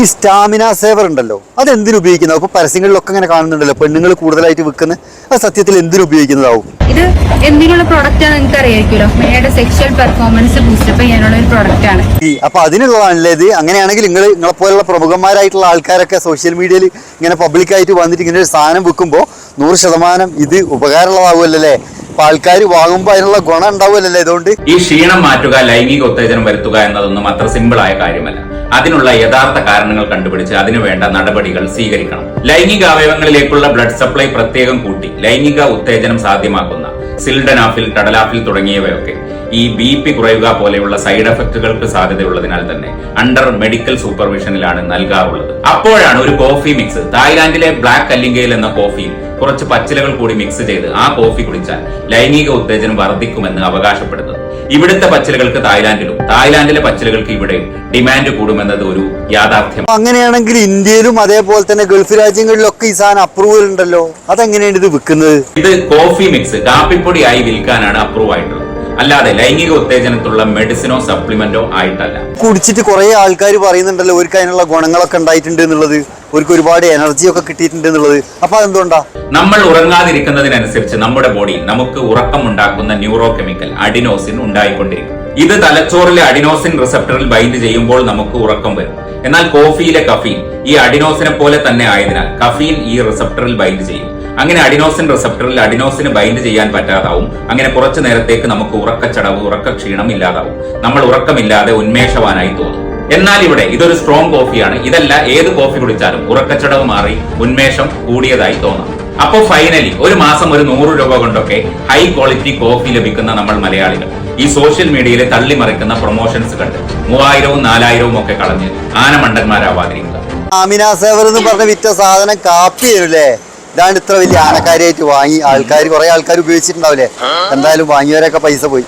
ഈ stamina saver ഉണ്ടല്ലോ അത് എന്തിനുപയോഗിക്കുന്നത് ഇപ്പൊ പരസ്യങ്ങളിലൊക്കെ ഇങ്ങനെ കാണുന്നുണ്ടല്ലോ പെണ്ണുങ്ങൾ കൂടുതലായിട്ട് വിൽക്കുന്ന അത് സത്യത്തിൽ എന്തിനുപയോഗിക്കുന്നതാവും ഇത് എന്തിനുള്ള പ്രോഡക്റ്റ് ആണ് നിങ്ങൾക്ക് അറിയായിരിക്കുമല്ലോ. മേയുടെ സെക്ഷൽ പെർഫോമൻസ് ബൂസ്റ്റപ്പ് ചെയ്യാനുള്ള ഒരു പ്രോഡക്റ്റ് ആണ്. ഈ അപ്പൊ അതിനുള്ളതാണല്ലേ ഇത്? അങ്ങനെയാണെങ്കിൽ നിങ്ങൾ നിങ്ങളെ പോലുള്ള പ്രമുഖന്മാരായിട്ടുള്ള ആൾക്കാരൊക്കെ സോഷ്യൽ മീഡിയയിൽ ഇങ്ങനെ പബ്ലിക്കായിട്ട് വന്നിട്ട് ഇങ്ങനെ ഒരു സാധനം വിൽക്കുമ്പോൾ നൂറ് ശതമാനം ഇത് ഉപകാരമുള്ളതാവുമല്ലേ ആൾക്കാർ വാങ്ങുമ്പോൾ അതിനുള്ള ഗുണം ഉണ്ടാവില്ലല്ലോ ഇതുകൊണ്ട്? ഈ ക്ഷീണം മാറ്റുക ലൈംഗിക ഉത്തേജനം വരുത്തുക എന്നതൊന്നും അത്ര സിമ്പിൾ ആയ കാര്യമല്ല. അതിനുള്ള യഥാർത്ഥ കാരണങ്ങൾ കണ്ടുപിടിച്ച് അതിനു വേണ്ട നടപടികൾ സ്വീകരിക്കണം. ലൈംഗിക അവയവങ്ങളിലേക്കുള്ള ബ്ലഡ് സപ്ലൈ പ്രത്യേകം കൂട്ടി. ലൈംഗിക ഉത്തേജനം സാധ്യമാക്കുന്ന സിൽഡനാഫിൽ ടഡലാഫിൽ തുടങ്ങിയവയൊക്കെ. ഈ ബി പി കുറയുക പോലെയുള്ള സൈഡ് എഫക്റ്റുകൾക്ക് സാധ്യതയുള്ളതിനാൽ തന്നെ അണ്ടർ മെഡിക്കൽ സൂപ്പർവിഷനിലാണ് നൽകാറുള്ളത്. അപ്പോഴാണ് ഒരു കോഫി മിക്സ് തായ്ലാന്റിലെ ബ്ലാക്ക് കല്ലിങ്കയിൽ എന്ന കോഫിയിൽ കുറച്ച് പച്ചിലകൾ കൂടി മിക്സ് ചെയ്ത് ആ കോഫി കുടിച്ചാൽ ലൈംഗിക ഉത്തേജനം വർദ്ധിക്കുമെന്ന് അവകാശപ്പെടുന്നത്. ഇവിടുത്തെ പച്ചിലകൾക്ക് തായ്ലാന്റിലും തായ്ലാന്റിലെ പച്ചിലകൾക്ക് ഇവിടെ ഡിമാൻഡ് കൂടുമെന്നത് ഒരു യാഥാർത്ഥ്യം. അങ്ങനെയാണെങ്കിൽ ഇന്ത്യയിലും അതേപോലെ തന്നെ ഗൾഫ് രാജ്യങ്ങളിലൊക്കെ ഈ സാധനം അപ്രൂവൽ ഉണ്ടല്ലോ അതെങ്ങനെയാണ് ഇത് വിൽക്കുന്നത്? ഇത് കോഫി മിക്സ് കാപ്പിപ്പൊടിയായി വിൽക്കാനാണ് അപ്രൂവ് ആയിട്ടുള്ളത്. അല്ലാതെ ലൈംഗിക ഉത്തേജനത്തിലുള്ള മെഡിസിനോ സപ്ലിമെന്റോ ആയിട്ടല്ല. കുടിച്ചിട്ട് കുറെ ആൾക്കാർ പറയുന്നുണ്ടല്ലോ ഒരു അതിനുള്ള ഗുണങ്ങളൊക്കെ ഉണ്ടായിട്ടുണ്ട് എന്നുള്ളത്. അവർക്ക് ഒരുപാട് എനർജി ഒക്കെ കിട്ടിയിട്ടുണ്ട് എന്നുള്ളത്. അപ്പൊ അതെന്തുകൊണ്ടാ? നമ്മൾ ഉറങ്ങാതിരിക്കുന്നതിനനുസരിച്ച് നമ്മുടെ ബോഡി നമുക്ക് ഉറക്കം ഉണ്ടാക്കുന്ന ന്യൂറോ കെമിക്കൽ അഡിനോസിൻ ഉണ്ടായിക്കൊണ്ടിരിക്കും. ഇത് തലച്ചോറിലെ അഡിനോസിൻ റിസപ്റ്ററിൽ ബൈൻഡ് ചെയ്യുമ്പോൾ നമുക്ക് ഉറക്കം വരും. എന്നാൽ കോഫിയിലെ കഫീൻ ഈ അഡിനോസിനെ പോലെ തന്നെ ആയതിനാൽ കഫീൻ ഈ റിസപ്റ്ററിൽ ബൈൻഡ് ചെയ്യും. അങ്ങനെ അഡിനോസിൻ റിസപ്റ്ററിൽ അഡിനോസിന് ബൈൻഡ് ചെയ്യാൻ പറ്റാതാവും. അങ്ങനെ കുറച്ചു നേരത്തേക്ക് നമുക്ക് ഉറക്കച്ചടവ് ഉറക്ക ക്ഷീണം ഇല്ലാതാവും നമ്മൾ ഉറക്കമില്ലാതെ ഉന്മേഷവാനായി തോന്നും. എന്നാൽ ഇവിടെ ഇതൊരു സ്ട്രോങ് കോഫിയാണ് ഇതല്ല ഏത് കോഫി കുടിച്ചാലും ഉറക്കച്ചടവ് മാറി ഉന്മേഷം കൂടിയതായി തോന്നാം. അപ്പോ ഫൈനലി ഒരു മാസം ഒരു നൂറ് രൂപ കൊണ്ടൊക്കെ ഹൈ ക്വാളിറ്റി കോഫി ലഭിക്കുന്ന നമ്മൾ മലയാളികൾ. ഈ സോഷ്യൽ മീഡിയയിലെ തള്ളിമറിക്കുന്ന പ്രൊമോഷൻസ് കണ്ട് മൂവായിരവും നാലായിരവും ഒക്കെ കളഞ്ഞ് ആനമണ്ടന്മാരാവാതിരിക്കുക. ആമിന സേവർ എന്ന് പറഞ്ഞ വിറ്റ സാധനം കാപ്പി തരുമല്ലേ ഇതാണ് ഇത്ര വലിയ ആനക്കാരിയായിട്ട് വാങ്ങി ആൾക്കാർ കുറെ ആൾക്കാർ ഉപയോഗിച്ചിട്ടുണ്ടാവില്ലേ? എന്തായാലും വാങ്ങിയവരൊക്കെ പൈസ പോയി.